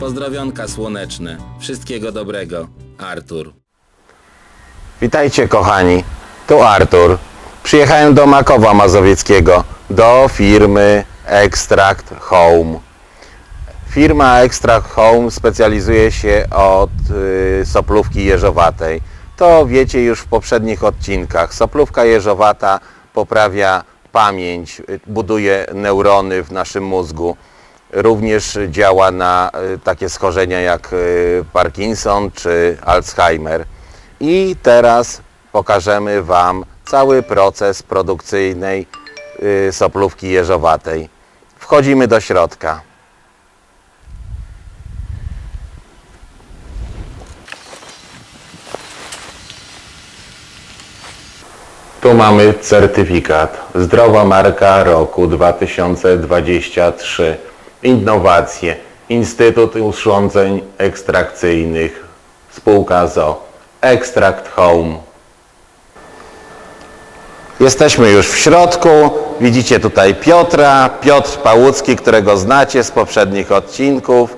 Pozdrowionka słoneczne. Wszystkiego dobrego. Artur. Witajcie kochani, tu Artur. Przyjechałem do Makowa Mazowieckiego, do firmy Extract Home. Firma Extract Home specjalizuje się od y, soplówki jeżowatej. To wiecie już w poprzednich odcinkach. Soplówka jeżowata poprawia pamięć, y, buduje neurony w naszym mózgu. Również działa na y, takie schorzenia jak y, Parkinson czy Alzheimer. I teraz pokażemy Wam cały proces produkcyjnej y, soplówki jeżowatej. Wchodzimy do środka. Tu mamy certyfikat Zdrowa Marka Roku 2023. Innowacje. Instytut Urządzeń Ekstrakcyjnych. Spółka ZO. Extract Home. Jesteśmy już w środku. Widzicie tutaj Piotra, Piotr Pałucki, którego znacie z poprzednich odcinków.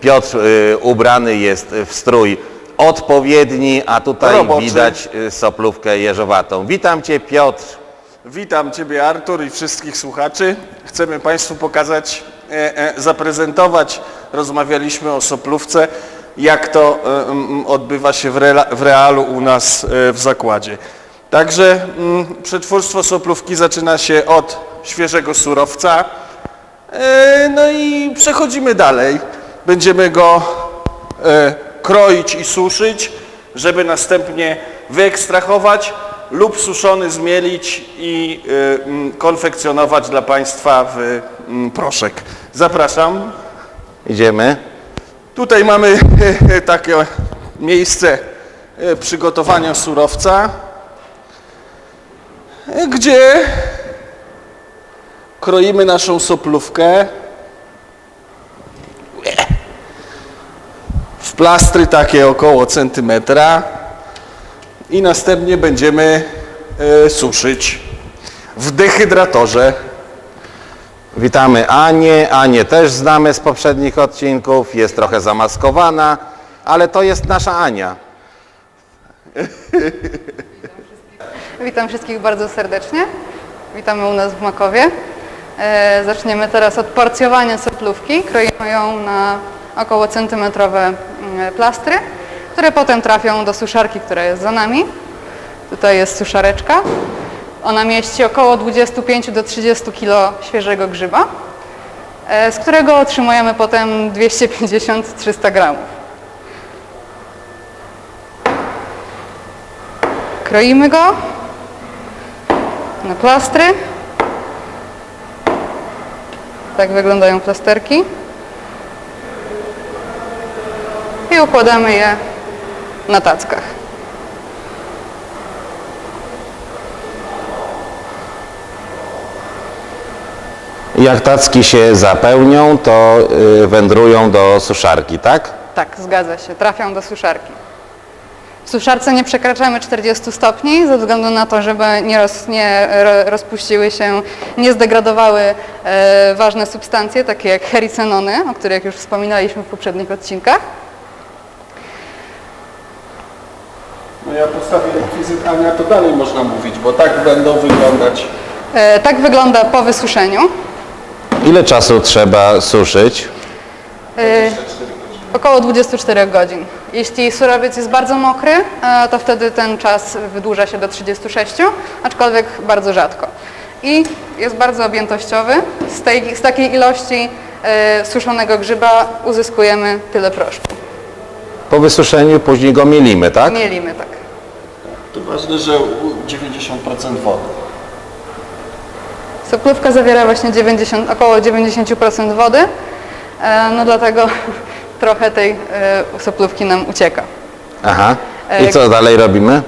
Piotr y, ubrany jest w strój odpowiedni, a tutaj Roboczy. widać y, soplówkę jeżowatą. Witam Cię Piotr. Witam Ciebie Artur i wszystkich słuchaczy. Chcemy Państwu pokazać, zaprezentować, rozmawialiśmy o soplówce, jak to e, odbywa się w, realu u nas e, w zakładzie. Także przetwórstwo soplówki zaczyna się od świeżego surowca, e, no i przechodzimy dalej. Będziemy go e, kroić i suszyć, żeby następnie wyekstrahować lub suszony zmielić i e, konfekcjonować dla Państwa w proszek. Zapraszam. Idziemy. Tutaj mamy takie miejsce e, przygotowania surowca, e, gdzie kroimy naszą soplówkę w plastry takie około centymetra i następnie będziemy e, suszyć w dehydratorze. Witamy Anię. Anię też znamy z poprzednich odcinków. Jest trochę zamaskowana, ale to jest nasza Ania. Witam wszystkich bardzo serdecznie. Witamy u nas w Makowie. E, zaczniemy teraz od porcjowania soplówki. Kroimy ją na około centymetrowe mm, plastry, które potem trafią do suszarki, która jest za nami. Tutaj jest suszareczka. Ona mieści około 25 do 30 kg świeżego grzyba, e, z którego otrzymujemy potem 250-300 gramów. Kroimy go na plastry. Tak wyglądają plasterki. I układamy je na tackach. Jak tacki się zapełnią, to y, wędrują do suszarki, tak? Tak, zgadza się. Trafią do suszarki. W suszarce nie przekraczamy 40 stopni ze względu na to, żeby nie, roz, nie ro- rozpuściły się, nie zdegradowały e, ważne substancje, takie jak hericenony, o których już wspominaliśmy w poprzednich odcinkach. No ja postawię rekwizyt Ania, to dalej można mówić, bo tak będą wyglądać. E, tak wygląda po wysuszeniu. Ile czasu trzeba suszyć? E, Około 24 godzin. Jeśli surowiec jest bardzo mokry, e, to wtedy ten czas wydłuża się do 36, aczkolwiek bardzo rzadko. I jest bardzo objętościowy. Z, tej, z takiej ilości e, suszonego grzyba uzyskujemy tyle proszku. Po wysuszeniu później go mielimy, tak? Mielimy tak. To ważne, że u- 90% wody. Soplówka zawiera właśnie 90, około 90% wody, e, no dlatego trochę tej e, soplówki nam ucieka. Aha. E, I co dalej robimy?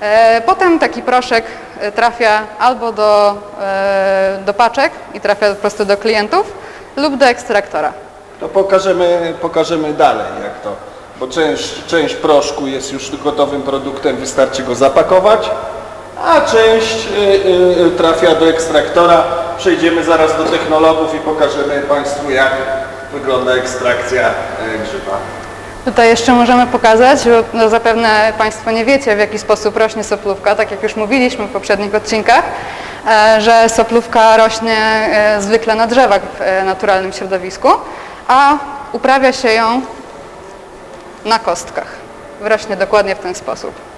E, Potem taki proszek e, trafia albo do, e, do paczek i trafia po prostu do klientów lub do ekstraktora. To pokażemy, pokażemy dalej jak to, bo część, część proszku jest już gotowym produktem, wystarczy go zapakować, a część y, y, trafia do ekstraktora. Przejdziemy zaraz do technologów i pokażemy Państwu jak wygląda ekstrakcja y, grzyba. Tutaj jeszcze możemy pokazać, bo no zapewne Państwo nie wiecie w jaki sposób rośnie soplówka, tak jak już mówiliśmy w poprzednich odcinkach, e, że soplówka rośnie e, zwykle na drzewach w e, naturalnym środowisku, a uprawia się ją na kostkach. Rośnie dokładnie w ten sposób.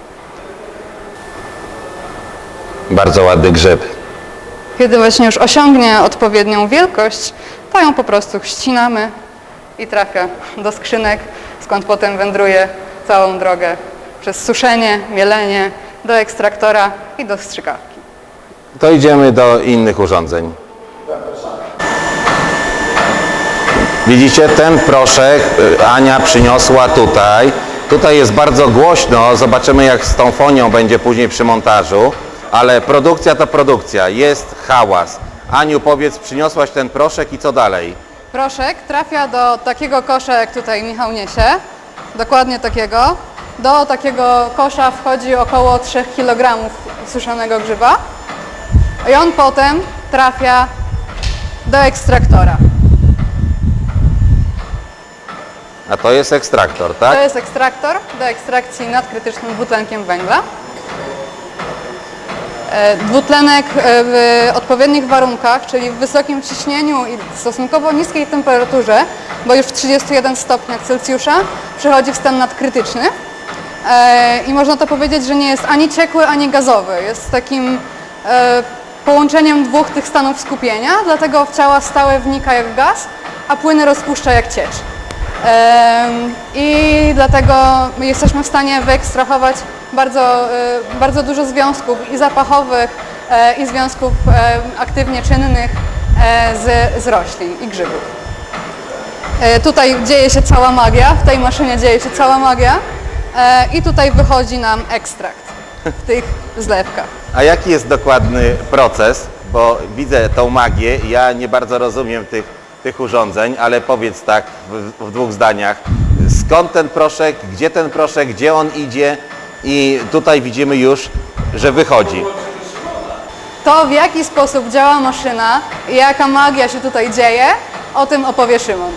Bardzo ładny grzyb. Kiedy właśnie już osiągnie odpowiednią wielkość, to ją po prostu ścinamy i trafia do skrzynek, skąd potem wędruje całą drogę przez suszenie, mielenie, do ekstraktora i do strzykawki. To idziemy do innych urządzeń. Widzicie, ten proszek y, Ania przyniosła tutaj. Tutaj jest bardzo głośno, zobaczymy jak z tą fonią będzie później przy montażu, ale produkcja to produkcja, jest hałas. Aniu, powiedz, przyniosłaś ten proszek i co dalej? Proszek trafia do takiego kosza, jak tutaj Michał niesie, dokładnie takiego. Do takiego kosza wchodzi około 3 kg suszonego grzyba i on potem trafia do ekstraktora. A to jest ekstraktor, tak? To jest ekstraktor do ekstrakcji nadkrytycznym dwutlenkiem węgla. E, Dwutlenek e, w odpowiednich warunkach, czyli w wysokim ciśnieniu i stosunkowo niskiej temperaturze, bo już w 31 stopniach Celsjusza przechodzi w stan nadkrytyczny. E, I można to powiedzieć, że nie jest ani ciekły, ani gazowy. Jest takim połączeniem dwóch tych stanów skupienia, dlatego w ciała stałe wnika jak gaz, a płyny rozpuszcza jak ciecz. I dlatego jesteśmy w stanie wyekstrahować bardzo, e, bardzo dużo związków i zapachowych, e, i związków e, aktywnie czynnych z, z roślin i grzybów. Tutaj dzieje się cała magia, w tej maszynie dzieje się cała magia i tutaj wychodzi nam ekstrakt w tych zlewkach. A jaki jest dokładny proces? Bo widzę tą magię, ja nie bardzo rozumiem tych, tych urządzeń, ale powiedz tak w, w dwóch zdaniach. Skąd ten proszek, gdzie ten proszek, gdzie on idzie i tutaj widzimy już, że wychodzi. To w jaki sposób działa maszyna i jaka magia się tutaj dzieje, o tym opowie Szymon.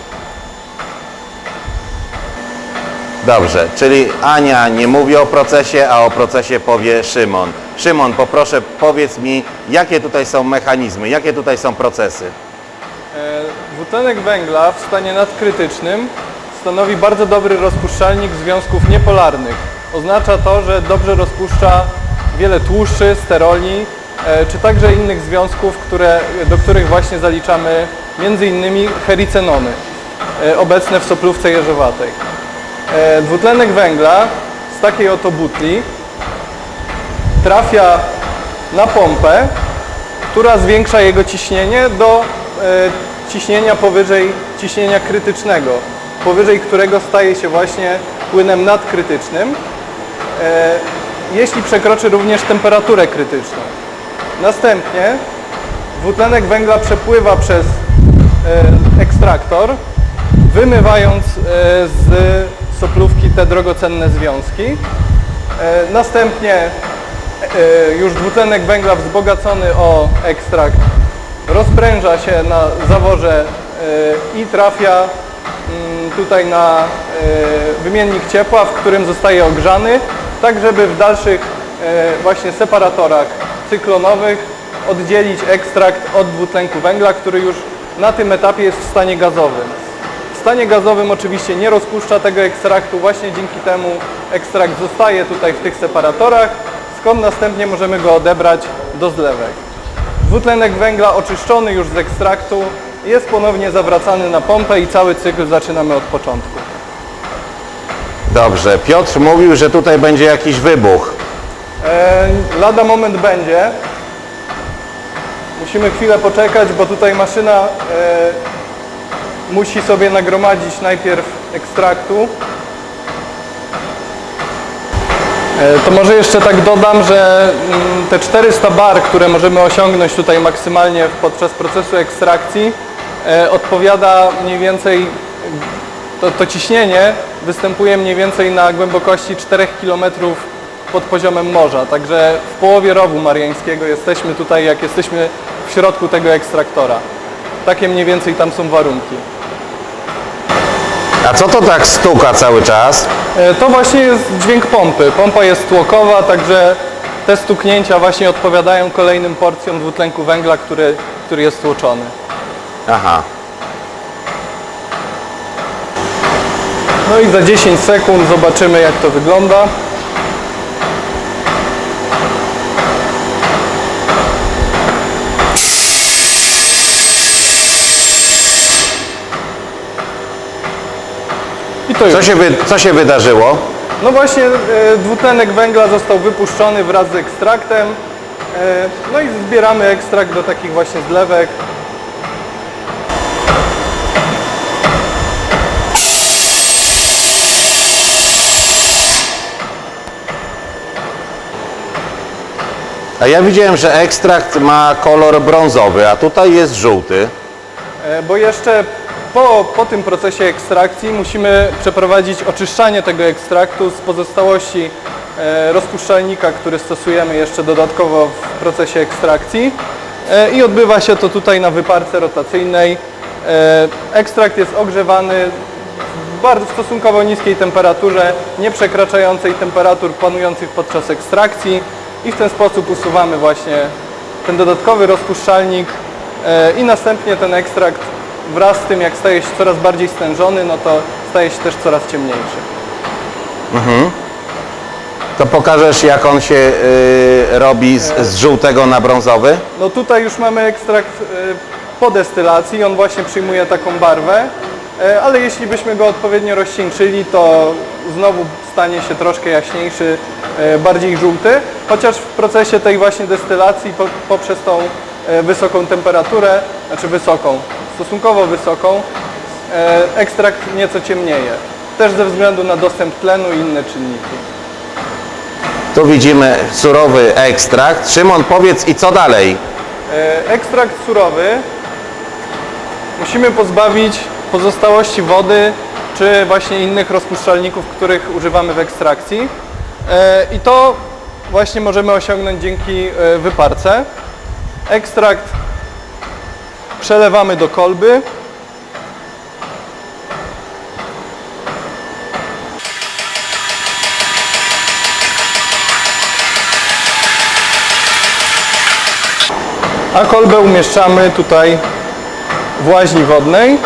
Dobrze, czyli Ania nie mówi o procesie, a o procesie powie Szymon. Szymon, poproszę powiedz mi, jakie tutaj są mechanizmy, jakie tutaj są procesy. Dwutlenek węgla w stanie nadkrytycznym stanowi bardzo dobry rozpuszczalnik związków niepolarnych. Oznacza to, że dobrze rozpuszcza wiele tłuszczy, steroli, e, czy także innych związków, które, do których właśnie zaliczamy m.in. hericenony e, obecne w soplówce jeżowatej. E, Dwutlenek węgla z takiej oto butli trafia na pompę, która zwiększa jego ciśnienie do ciśnienia powyżej ciśnienia krytycznego, powyżej którego staje się właśnie płynem nadkrytycznym, e, jeśli przekroczy również temperaturę krytyczną. Następnie dwutlenek węgla przepływa przez e, ekstraktor, wymywając e, z soplówki te drogocenne związki. Następnie już dwutlenek węgla wzbogacony o ekstrakt rozpręża się na zaworze e, i trafia mm, tutaj na e, wymiennik ciepła, w którym zostaje ogrzany, tak żeby w dalszych e, właśnie separatorach cyklonowych oddzielić ekstrakt od dwutlenku węgla, który już na tym etapie jest w stanie gazowym. W stanie gazowym oczywiście nie rozpuszcza tego ekstraktu, właśnie dzięki temu ekstrakt zostaje tutaj w tych separatorach, skąd następnie możemy go odebrać do zlewek. Dwutlenek węgla oczyszczony już z ekstraktu jest ponownie zawracany na pompę i cały cykl zaczynamy od początku. Dobrze, Piotr mówił, że tutaj będzie jakiś wybuch. E, lada moment będzie. Musimy chwilę poczekać, bo tutaj maszyna e, musi sobie nagromadzić najpierw ekstraktu. E, To może jeszcze tak dodam, że mm, te 400 bar, które możemy osiągnąć tutaj maksymalnie podczas procesu ekstrakcji, e, odpowiada mniej więcej, to, to ciśnienie występuje mniej więcej na głębokości 4 km pod poziomem morza. Także w połowie rowu mariańskiego jesteśmy tutaj, jak jesteśmy w środku tego ekstraktora. Takie mniej więcej tam są warunki. A co to tak stuka cały czas? E, To właśnie jest dźwięk pompy. Pompa jest tłokowa, także te stuknięcia właśnie odpowiadają kolejnym porcjom dwutlenku węgla, który, który jest tłoczony. Aha. No i za 10 sekund zobaczymy jak to wygląda. To już. Co się, wy, co się wydarzyło? No właśnie e, dwutlenek węgla został wypuszczony wraz z ekstraktem. E, no i zbieramy ekstrakt do takich właśnie zlewek. A ja widziałem, że ekstrakt ma kolor brązowy, a tutaj jest żółty. E, Bo jeszcze po, po tym procesie ekstrakcji musimy przeprowadzić oczyszczanie tego ekstraktu z pozostałości e, rozpuszczalnika, który stosujemy jeszcze dodatkowo w procesie ekstrakcji. E, I odbywa się to tutaj na wyparce rotacyjnej. E, Ekstrakt jest ogrzewany w bardzo stosunkowo niskiej temperaturze, nie przekraczającej temperatur panujących podczas ekstrakcji i w ten sposób usuwamy właśnie ten dodatkowy rozpuszczalnik i następnie ten ekstrakt wraz z tym jak staje się coraz bardziej stężony, no to staje się też coraz ciemniejszy. To pokażesz, jak on się y, robi z, z żółtego na brązowy? No tutaj już mamy ekstrakt e, po destylacji, on właśnie przyjmuje taką barwę, e, ale jeśli byśmy go odpowiednio rozcieńczyli, to znowu stanie się troszkę jaśniejszy, e, bardziej żółty, chociaż w procesie tej właśnie destylacji po, poprzez tą e, wysoką temperaturę, znaczy wysoką, stosunkowo wysoką, e, ekstrakt nieco ciemnieje. Też ze względu na dostęp tlenu i inne czynniki. Tu widzimy surowy ekstrakt. Szymon, powiedz i co dalej? E, Ekstrakt surowy musimy pozbawić pozostałości wody czy właśnie innych rozpuszczalników, których używamy w ekstrakcji. E, I to właśnie możemy osiągnąć dzięki wyparce. Ekstrakt przelewamy do kolby. A kolbę umieszczamy tutaj w łaźni wodnej.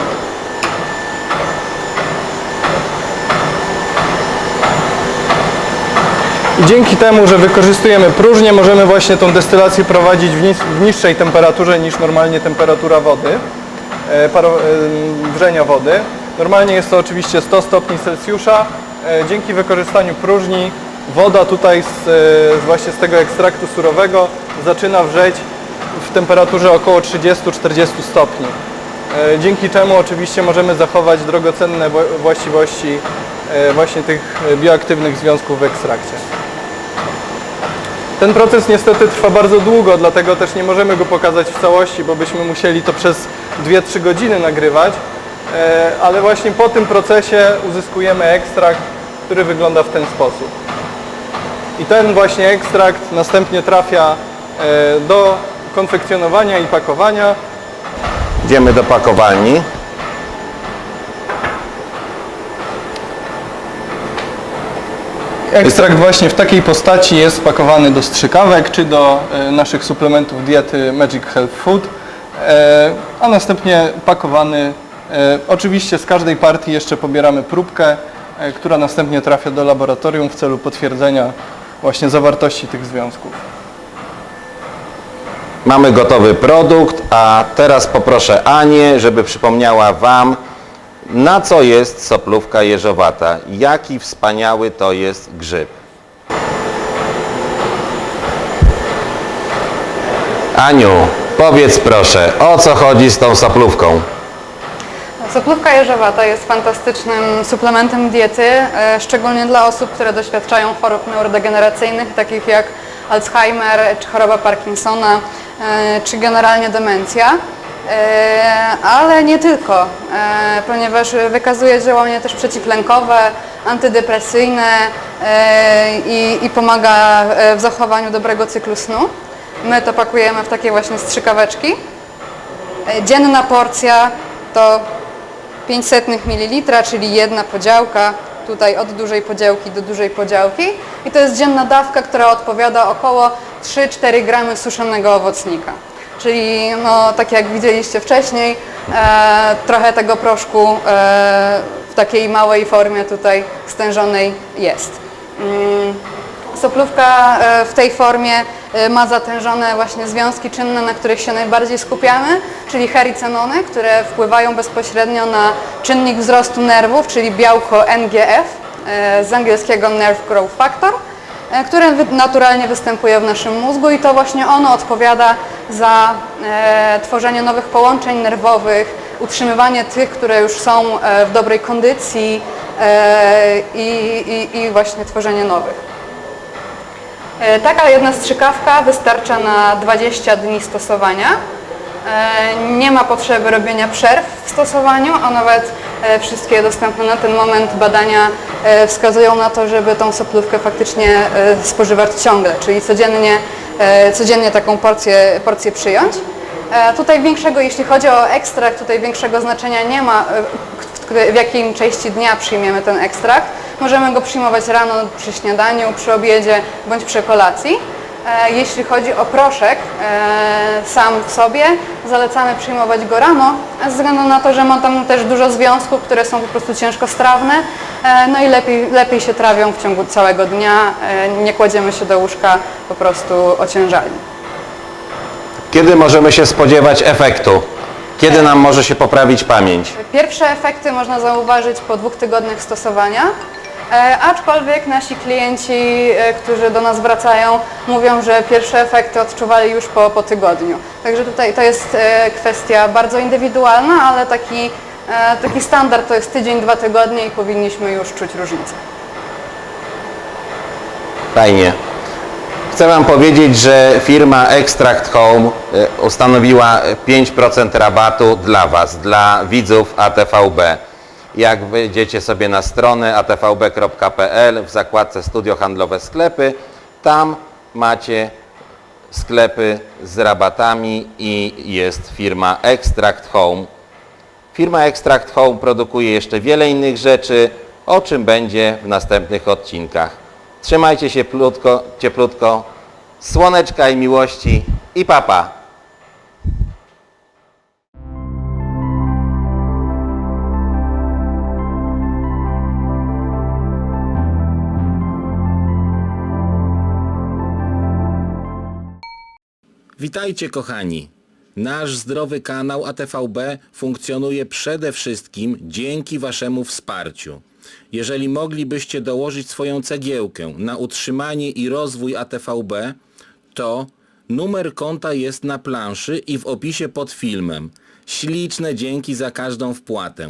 I dzięki temu, że wykorzystujemy próżnię, możemy właśnie tą destylację prowadzić w, niższej temperaturze niż normalnie temperatura wody, e, paro, e, wrzenia wody. Normalnie jest to oczywiście 100 stopni Celsjusza. E, dzięki wykorzystaniu próżni woda tutaj z, właśnie z tego ekstraktu surowego zaczyna wrzeć w temperaturze około 30-40 stopni. Dzięki czemu oczywiście możemy zachować drogocenne wo- właściwości właśnie tych bioaktywnych związków w ekstrakcie. Ten proces niestety trwa bardzo długo, dlatego też nie możemy go pokazać w całości, bo byśmy musieli to przez 2-3 godziny nagrywać, E, ale właśnie po tym procesie uzyskujemy ekstrakt, który wygląda w ten sposób. I ten właśnie ekstrakt następnie trafia e, do konfekcjonowania i pakowania. Idziemy do pakowalni. Ekstrakt właśnie w takiej postaci jest pakowany do strzykawek czy do e, naszych suplementów diety Magic Health Food, e, a następnie pakowany. e, Oczywiście z każdej partii jeszcze pobieramy próbkę, która następnie trafia do laboratorium w celu potwierdzenia właśnie zawartości tych związków. Mamy gotowy produkt, a teraz poproszę Anię, żeby przypomniała Wam, na co jest soplówka jeżowata. Jaki wspaniały to jest grzyb. Aniu, powiedz proszę, o co chodzi z tą soplówką? Soplówka jeżowata jest fantastycznym suplementem diety, e, szczególnie dla osób, które doświadczają chorób neurodegeneracyjnych, takich jak Alzheimer, czy choroba Parkinsona, e, czy generalnie demencja. E, Ale nie tylko, e, ponieważ wykazuje działanie też przeciwlękowe, antydepresyjne e, i, i pomaga w zachowaniu dobrego cyklu snu. My to pakujemy w takie właśnie strzykaweczki. Dzienna porcja to 500 ml, czyli jedna podziałka, tutaj od dużej podziałki do dużej podziałki. I to jest dzienna dawka, która odpowiada około 3-4 gramy suszonego owocnika. Czyli no, tak jak widzieliście wcześniej, e, trochę tego proszku e, w takiej małej formie tutaj stężonej jest. Mm, Soplówka e, w tej formie e, ma zatężone właśnie związki czynne, na których się najbardziej skupiamy, czyli hericenony, które wpływają bezpośrednio na czynnik wzrostu nerwów, czyli białko NGF, e, z angielskiego Nerve Growth Factor, które naturalnie występuje w naszym mózgu i to właśnie ono odpowiada za e, tworzenie nowych połączeń nerwowych, utrzymywanie tych, które już są e, w dobrej kondycji e, i, i, i właśnie tworzenie nowych. Taka jedna strzykawka wystarcza na 20 dni stosowania. Nie ma potrzeby robienia przerw w stosowaniu, a nawet wszystkie dostępne na ten moment badania wskazują na to, żeby tą soplówkę faktycznie spożywać ciągle, czyli codziennie, codziennie taką porcję, porcję przyjąć. E, Tutaj większego, jeśli chodzi o ekstrakt, tutaj większego znaczenia nie ma, e, w jakiej części dnia przyjmiemy ten ekstrakt. Możemy go przyjmować rano przy śniadaniu, przy obiedzie bądź przy kolacji. E, Jeśli chodzi o proszek e, sam w sobie, zalecamy przyjmować go rano, ze względu na to, że ma tam też dużo związków, które są po prostu ciężkostrawne, e, no i lepiej, lepiej się trawią w ciągu całego dnia, nie kładziemy się do łóżka po prostu ociężali. Kiedy możemy się spodziewać efektu? Kiedy nam może się poprawić pamięć? Pierwsze efekty można zauważyć po dwóch tygodniach stosowania, aczkolwiek nasi klienci, e, którzy do nas wracają, mówią, że pierwsze efekty odczuwali już po, po tygodniu. Także tutaj to jest e, kwestia bardzo indywidualna, ale taki, e, taki standard to jest tydzień, dwa tygodnie i powinniśmy już czuć różnicę. Fajnie. Chcę Wam powiedzieć, że firma Extract Home e, ustanowiła 5% rabatu dla Was, dla widzów ATVB. Jak wejdziecie sobie na stronę atvb.pl w zakładce Studio Handlowe Sklepy, tam macie sklepy z rabatami i jest firma Extract Home. Firma Extract Home produkuje jeszcze wiele innych rzeczy, o czym będzie w następnych odcinkach. Trzymajcie się plutko, cieplutko, słoneczka i miłości i papa. Witajcie kochani. Nasz zdrowy kanał ATVB funkcjonuje przede wszystkim dzięki Waszemu wsparciu. Jeżeli moglibyście dołożyć swoją cegiełkę na utrzymanie i rozwój ATVB, to numer konta jest na planszy i w opisie pod filmem. Śliczne dzięki za każdą wpłatę.